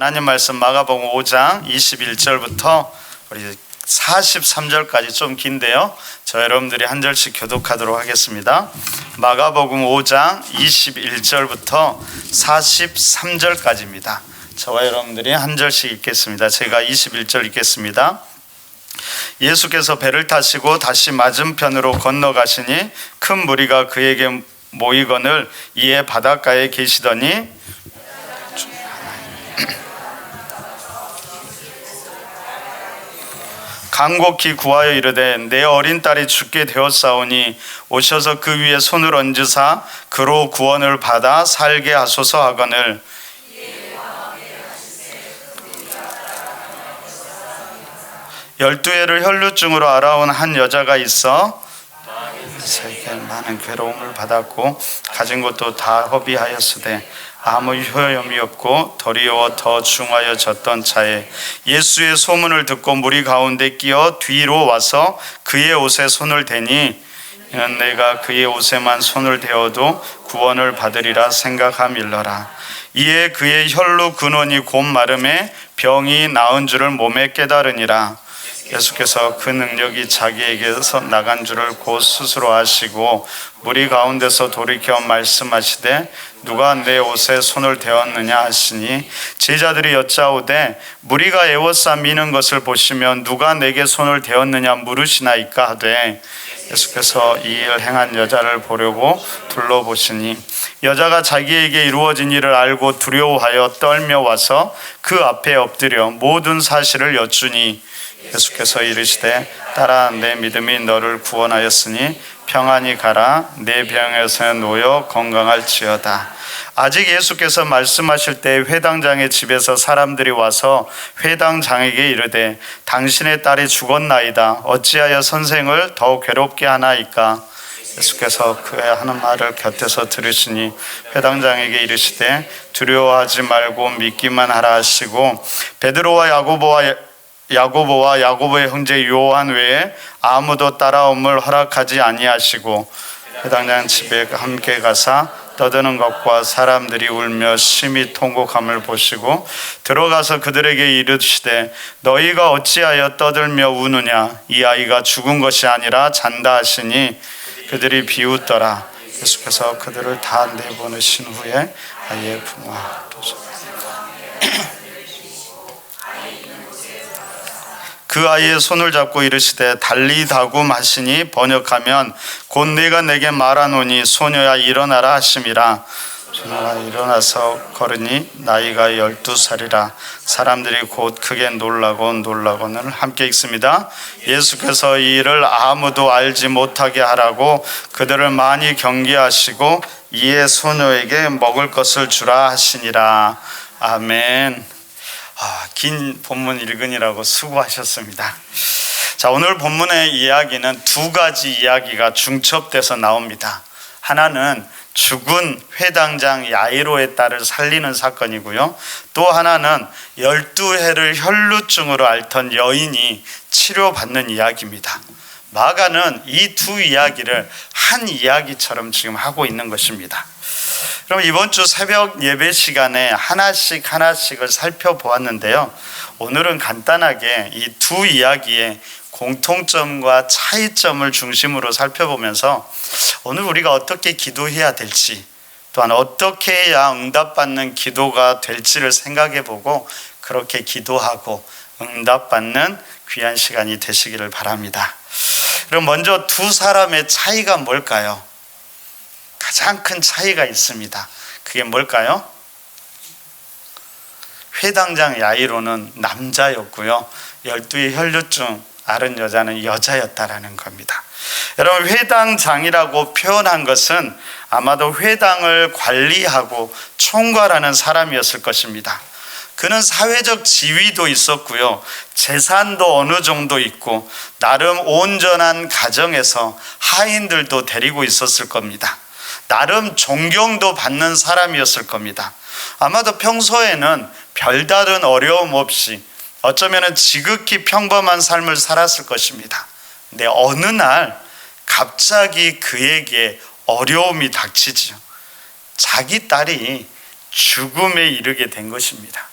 하나님 말씀 마가복음 5장 21절부터 우리 43절까지 좀 긴데요. 저 여러분들이 한 절씩 교독하도록 하겠습니다. 마가복음 5장 21절부터 43절까지입니다. 저와 여러분들이 한 절씩 읽겠습니다. 제가 21절 읽겠습니다. 예수께서 배를 타시고 다시 맞은편으로 건너가시니 큰 무리가 그에게 모이거늘 이에 바닷가에 계시더니 간곡히 구하여 이르되 내 어린 딸이 죽게 되었사오니 오셔서 그 위에 손을 얹으사 그로 구원을 받아 살게 하소서 하거늘. 열두 해를 혈루증으로 알아온 한 여자가 있어. 세계 많은 괴로움을 받았고 가진 것도 다 허비하였으되 아무 효염이 없고 도리어 더 중하여졌던 차에 예수의 소문을 듣고 무리 가운데 끼어 뒤로 와서 그의 옷에 손을 대니 이는 내가 그의 옷에만 손을 대어도 구원을 받으리라 생각함일러라. 이에 그의 혈루 근원이 곧 마름에 병이 나은 줄을 몸에 깨달으니라 예수께서 그 능력이 자기에게서 나간 줄을 곧 스스로 아시고 무리 가운데서 돌이켜 말씀하시되 누가 내 옷에 손을 대었느냐 하시니 제자들이 여짜오되 무리가 애워싸 미는 것을 보시면 누가 내게 손을 대었느냐 물으시나이까 하되 예수께서 이 일을 행한 여자를 보려고 둘러보시니 여자가 자기에게 이루어진 일을 알고 두려워하여 떨며 와서 그 앞에 엎드려 모든 사실을 여쭈니 예수께서 이르시되 딸아 내 믿음이 너를 구원하였으니 평안히 가라. 내 병에서 놓여 건강할지어다. 아직 예수께서 말씀하실 때 회당장의 집에서 사람들이 와서 회당장에게 이르되 당신의 딸이 죽었나이다. 어찌하여 선생을 더욱 괴롭게 하나이까? 예수께서 그의 하는 말을 곁에서 들으시니 회당장에게 이르시되 두려워하지 말고 믿기만 하라 하시고 베드로와 야고보와 야고보와 야고보의 형제 요한 외에 아무도 따라옴을 허락하지 아니하시고 회당장 집에 함께 가사 떠드는 것과 사람들이 울며 심히 통곡함을 보시고 들어가서 그들에게 이르시되 너희가 어찌하여 떠들며 우느냐? 이 아이가 죽은 것이 아니라 잔다 하시니 그들이 비웃더라. 예수께서 그들을 다 내보내신 후에 아이의 부모와 도서 그 아이의 손을 잡고 이르시되 달리다굼 하시니 번역하면 곧 내가 내게 말하노니 소녀야 일어나라 하심이라 소녀가 일어나서 걸으니 나이가 열두 살이라 사람들이 곧 크게 놀라고 놀라고는 함께 읽습니다. 예수께서 이 일을 아무도 알지 못하게 하라고 그들을 많이 경계하시고 이에 소녀에게 먹을 것을 주라 하시니라. 아멘. 아, 긴 본문 읽으니라고 수고하셨습니다. 자, 오늘 본문의 이야기는 두 가지 이야기가 중첩돼서 나옵니다. 하나는 죽은 회당장 야이로의 딸을 살리는 사건이고요. 또 하나는 12해를 혈루증으로 앓던 여인이 치료받는 이야기입니다. 마가는 이 두 이야기를 한 이야기처럼 지금 하고 있는 것입니다. 그럼 이번 주 새벽 예배 시간에 하나씩 하나씩을 살펴보았는데요. 오늘은 간단하게 이 두 이야기의 공통점과 차이점을 중심으로 살펴보면서 오늘 우리가 어떻게 기도해야 될지 또한 어떻게 해야 응답받는 기도가 될지를 생각해 보고 그렇게 기도하고 응답받는 귀한 시간이 되시기를 바랍니다. 그럼 먼저 두 사람의 차이가 뭘까요? 가장 큰 차이가 있습니다. 그게 뭘까요? 회당장 야이로는 남자였고요. 열두의 혈류증 앓은 여자는 여자였다라는 겁니다. 여러분 회당장이라고 표현한 것은 아마도 회당을 관리하고 총괄하는 사람이었을 것입니다. 그는 사회적 지위도 있었고요. 재산도 어느 정도 있고 나름 온전한 가정에서 하인들도 데리고 있었을 겁니다. 나름 존경도 받는 사람이었을 겁니다. 아마도 평소에는 별다른 어려움 없이 어쩌면 지극히 평범한 삶을 살았을 것입니다. 근데 어느 날 갑자기 그에게 어려움이 닥치지요. 자기 딸이 죽음에 이르게 된 것입니다.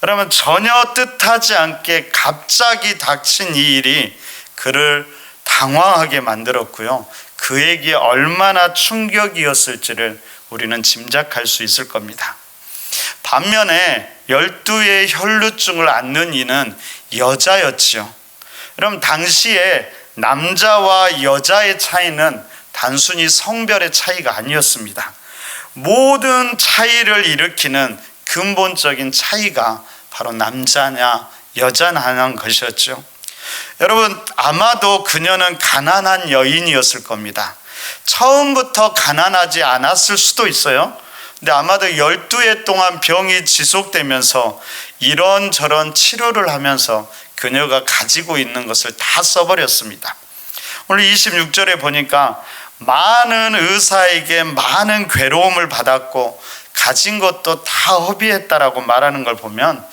그러면 전혀 뜻하지 않게 갑자기 닥친 이 일이 그를 당황하게 만들었고요. 그에게 얼마나 충격이었을지를 우리는 짐작할 수 있을 겁니다. 반면에 열두의 혈루증을 앓는 이는 여자였지요. 그럼 당시에 남자와 여자의 차이는 단순히 성별의 차이가 아니었습니다. 모든 차이를 일으키는 근본적인 차이가 바로 남자냐 여자냐는 것이었죠. 여러분 아마도 그녀는 가난한 여인이었을 겁니다. 처음부터 가난하지 않았을 수도 있어요. 근데 아마도 12해 동안 병이 지속되면서 이런저런 치료를 하면서 그녀가 가지고 있는 것을 다 써버렸습니다. 오늘 26절에 보니까 많은 의사에게 많은 괴로움을 받았고 가진 것도 다 허비했다라고 말하는 걸 보면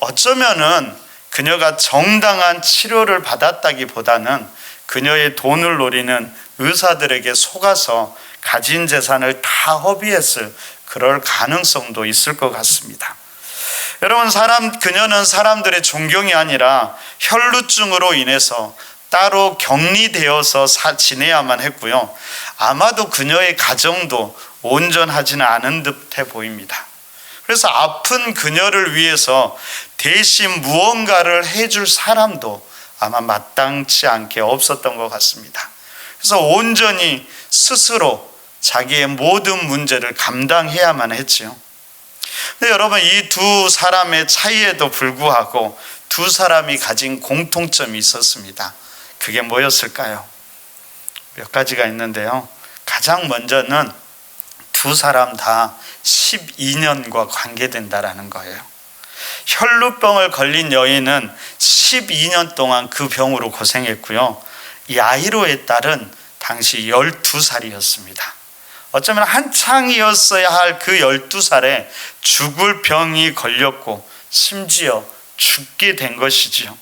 어쩌면은 그녀가 정당한 치료를 받았다기보다는 그녀의 돈을 노리는 의사들에게 속아서 가진 재산을 다 허비했을 그럴 가능성도 있을 것 같습니다. 여러분 사람 그녀는 사람들의 존경이 아니라 혈루증으로 인해서 따로 격리되어서 사, 지내야만 했고요. 아마도 그녀의 가정도 온전하지는 않은 듯해 보입니다. 그래서 아픈 그녀를 위해서 대신 무언가를 해줄 사람도 아마 마땅치 않게 없었던 것 같습니다. 그래서 온전히 스스로 자기의 모든 문제를 감당해야만 했지요. 근데 여러분 이 두 사람의 차이에도 불구하고 두 사람이 가진 공통점이 있었습니다. 그게 뭐였을까요? 몇 가지가 있는데요. 가장 먼저는 두 사람 다 12년과 관계된다라는 거예요. 혈루병을 걸린 여인은 12년 동안 그 병으로 고생했고요. 야이로의 딸은 당시 12살이었습니다. 어쩌면 한창이었어야 할 그 12살에 죽을 병이 걸렸고 심지어 죽게 된 것이지요.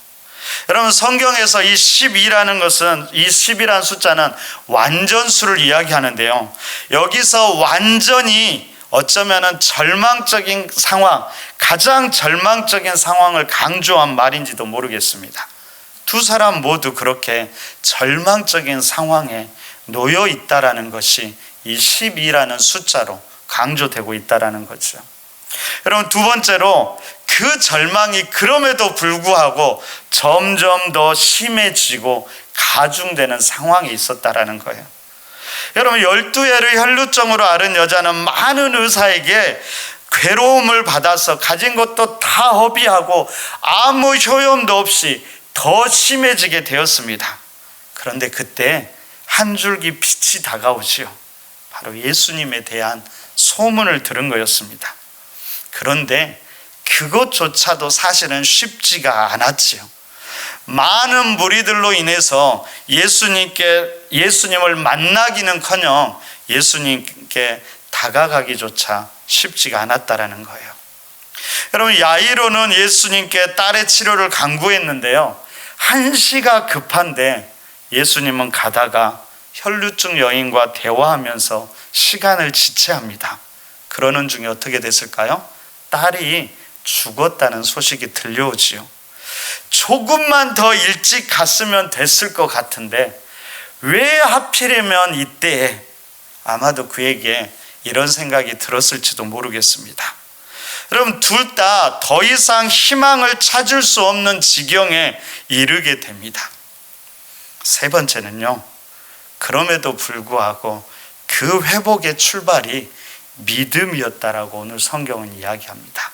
여러분 성경에서 이 12라는 것은 이 10이라는 숫자는 완전수를 이야기하는데요. 여기서 완전히 어쩌면은 절망적인 상황, 가장 절망적인 상황을 강조한 말인지도 모르겠습니다. 두 사람 모두 그렇게 절망적인 상황에 놓여 있다라는 것이 이 12라는 숫자로 강조되고 있다라는 거죠. 여러분 두 번째로 그 절망이 그럼에도 불구하고 점점 더 심해지고 가중되는 상황이 있었다라는 거예요. 여러분 12회를 혈루증으로 앓은 여자는 많은 의사에게 괴로움을 받아서 가진 것도 다 허비하고 아무 효용도 없이 더 심해지게 되었습니다. 그런데 그때 한 줄기 빛이 다가오지요. 바로 예수님에 대한 소문을 들은 거였습니다. 그런데 그것조차도 사실은 쉽지가 않았지요. 많은 무리들로 인해서 예수님께 예수님을 만나기는커녕 예수님께 다가가기조차 쉽지가 않았다라는 거예요. 여러분 야이로는 예수님께 딸의 치료를 강구했는데요. 한시가 급한데 예수님은 가다가 혈류증 여인과 대화하면서 시간을 지체합니다. 그러는 중에 어떻게 됐을까요? 딸이 죽었다는 소식이 들려오지요. 조금만 더 일찍 갔으면 됐을 것 같은데 왜 하필이면 이때에 아마도 그에게 이런 생각이 들었을지도 모르겠습니다. 여러분 둘 다 더 이상 희망을 찾을 수 없는 지경에 이르게 됩니다. 세 번째는요. 그럼에도 불구하고 그 회복의 출발이 믿음이었다라고 오늘 성경은 이야기합니다.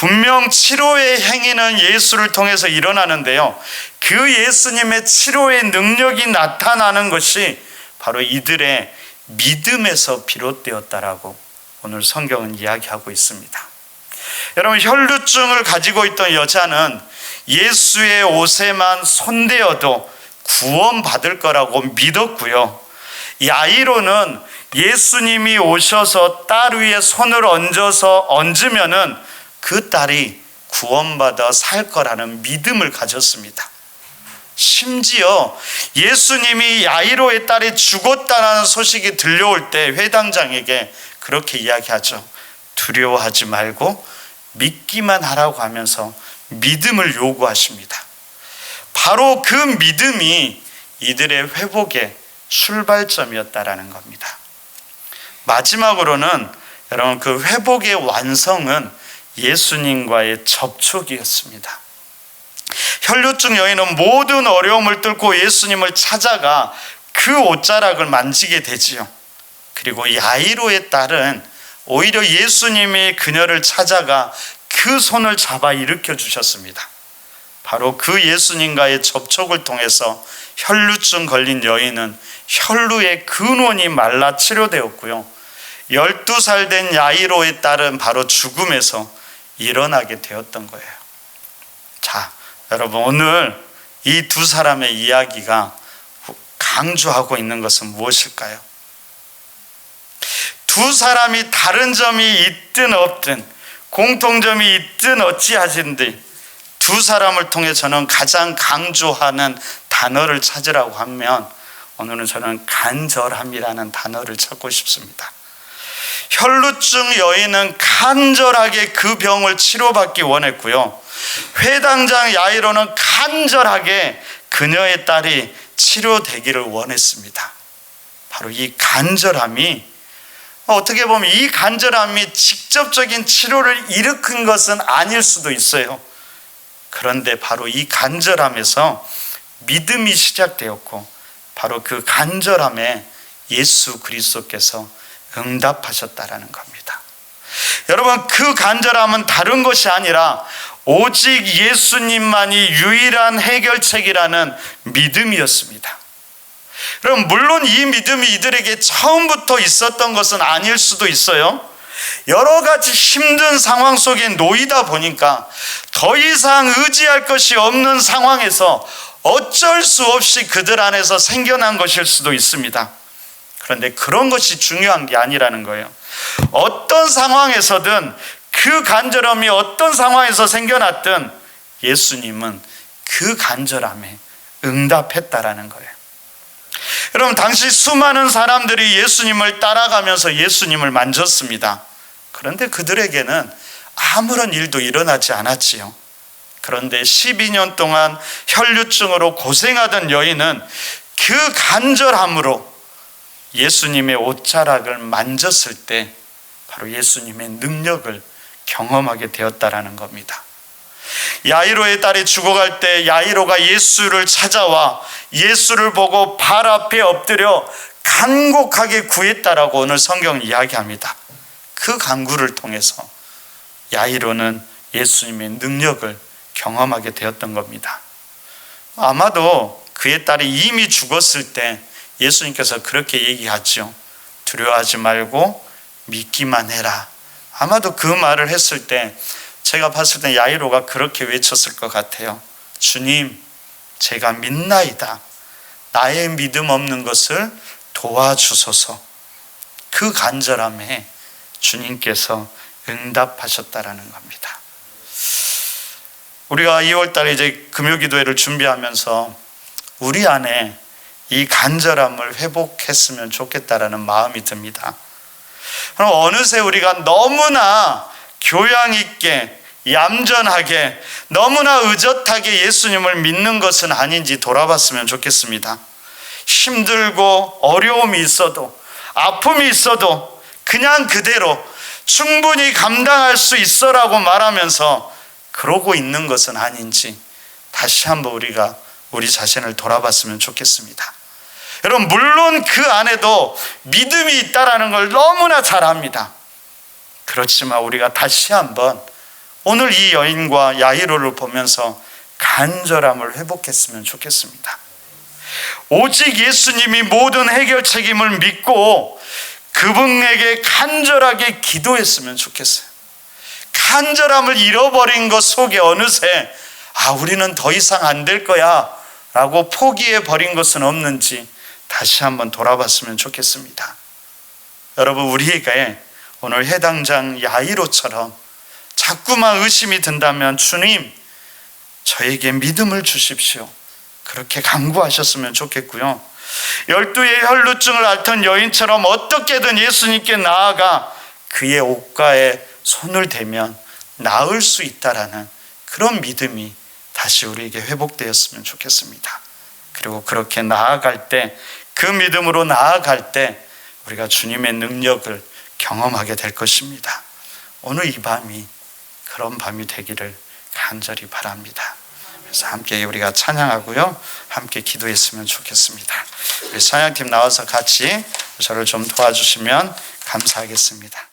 분명 치료의 행위는 예수를 통해서 일어나는데요. 그 예수님의 치료의 능력이 나타나는 것이 바로 이들의 믿음에서 비롯되었다라고 오늘 성경은 이야기하고 있습니다. 여러분 혈루증을 가지고 있던 여자는 예수의 옷에만 손대어도 구원받을 거라고 믿었고요. 야이로는 예수님이 오셔서 딸 위에 손을 얹어서 얹으면은 그 딸이 구원받아 살 거라는 믿음을 가졌습니다. 심지어 예수님이 야이로의 딸이 죽었다는 소식이 들려올 때 회당장에게 그렇게 이야기하죠. 두려워하지 말고 믿기만 하라고 하면서 믿음을 요구하십니다. 바로 그 믿음이 이들의 회복의 출발점이었다라는 겁니다. 마지막으로는 여러분 그 회복의 완성은 예수님과의 접촉이었습니다. 혈류증 여인은 모든 어려움을 뚫고 예수님을 찾아가 그 옷자락을 만지게 되지요. 그리고 야이로의 딸은 오히려 예수님이 그녀를 찾아가 그 손을 잡아 일으켜 주셨습니다. 바로 그 예수님과의 접촉을 통해서 혈루증 걸린 여인은 혈루의 근원이 말라 치료되었고요. 12살 된 야이로의 딸은 바로 죽음에서 일어나게 되었던 거예요. 자, 여러분 오늘 이 두 사람의 이야기가 강조하고 있는 것은 무엇일까요? 두 사람이 다른 점이 있든 없든 공통점이 있든 어찌하든지 두 사람을 통해 저는 가장 강조하는 단어를 찾으라고 하면 오늘은 저는 간절함이라는 단어를 찾고 싶습니다. 혈루증 여인은 간절하게 그 병을 치료받기 원했고요. 회당장 야이로는 간절하게 그녀의 딸이 치료되기를 원했습니다. 바로 이 간절함이 어떻게 보면 이 간절함이 직접적인 치료를 일으킨 것은 아닐 수도 있어요. 그런데 바로 이 간절함에서 믿음이 시작되었고 바로 그 간절함에 예수 그리스도께서 응답하셨다라는 겁니다. 여러분 그 간절함은 다른 것이 아니라 오직 예수님만이 유일한 해결책이라는 믿음이었습니다. 그럼 물론 이 믿음이 이들에게 처음부터 있었던 것은 아닐 수도 있어요. 여러 가지 힘든 상황 속에 놓이다 보니까 더 이상 의지할 것이 없는 상황에서 어쩔 수 없이 그들 안에서 생겨난 것일 수도 있습니다. 그런데 그런 것이 중요한 게 아니라는 거예요. 어떤 상황에서든 그 간절함이 어떤 상황에서 생겨났든 예수님은 그 간절함에 응답했다라는 거예요. 여러분, 당시 수많은 사람들이 예수님을 따라가면서 예수님을 만졌습니다. 그런데 그들에게는 아무런 일도 일어나지 않았지요. 그런데 12년 동안 혈류증으로 고생하던 여인은 그 간절함으로 예수님의 옷자락을 만졌을 때 바로 예수님의 능력을 경험하게 되었다라는 겁니다. 야이로의 딸이 죽어갈 때 야이로가 예수를 찾아와 예수를 보고 발 앞에 엎드려 간곡하게 구했다라고 오늘 성경 이야기합니다. 그 간구를 통해서 야이로는 예수님의 능력을 경험하게 되었던 겁니다. 아마도 그의 딸이 이미 죽었을 때 예수님께서 그렇게 얘기하죠. 두려워하지 말고 믿기만 해라. 아마도 그 말을 했을 때 제가 봤을 때 야이로가 그렇게 외쳤을 것 같아요. 주님, 제가 믿나이다. 나의 믿음 없는 것을 도와주소서. 그 간절함에 주님께서 응답하셨다라는 겁니다. 우리가 2월 달에 이제 금요 기도회를 준비하면서 우리 안에 이 간절함을 회복했으면 좋겠다라는 마음이 듭니다. 그럼 어느새 우리가 너무나 교양 있게 얌전하게 너무나 의젓하게 예수님을 믿는 것은 아닌지 돌아봤으면 좋겠습니다. 힘들고 어려움이 있어도 아픔이 있어도 그냥 그대로 충분히 감당할 수 있어라고 말하면서 그러고 있는 것은 아닌지 다시 한번 우리가 우리 자신을 돌아봤으면 좋겠습니다. 여러분 물론 그 안에도 믿음이 있다라는 걸 너무나 잘 압니다. 그렇지만 우리가 다시 한번 오늘 이 여인과 야이로를 보면서 간절함을 회복했으면 좋겠습니다. 오직 예수님이 모든 해결 책임을 믿고 그분에게 간절하게 기도했으면 좋겠어요. 간절함을 잃어버린 것 속에 어느새 아 우리는 더 이상 안 될 거야 라고 포기해 버린 것은 없는지 다시 한번 돌아봤으면 좋겠습니다. 여러분 우리에게 오늘 해당장 야이로처럼 자꾸만 의심이 든다면 주님 저에게 믿음을 주십시오. 그렇게 강구하셨으면 좋겠고요. 열두의 혈루증을 앓던 여인처럼 어떻게든 예수님께 나아가 그의 옷가에 손을 대면 나을 수 있다라는 그런 믿음이 다시 우리에게 회복되었으면 좋겠습니다. 그리고 그렇게 나아갈 때 그 믿음으로 나아갈 때 우리가 주님의 능력을 경험하게 될 것입니다. 오늘 이 밤이 그런 밤이 되기를 간절히 바랍니다. 그래서 함께 우리가 찬양하고요. 함께 기도했으면 좋겠습니다. 우리 찬양팀 나와서 같이 저를 좀 도와주시면 감사하겠습니다.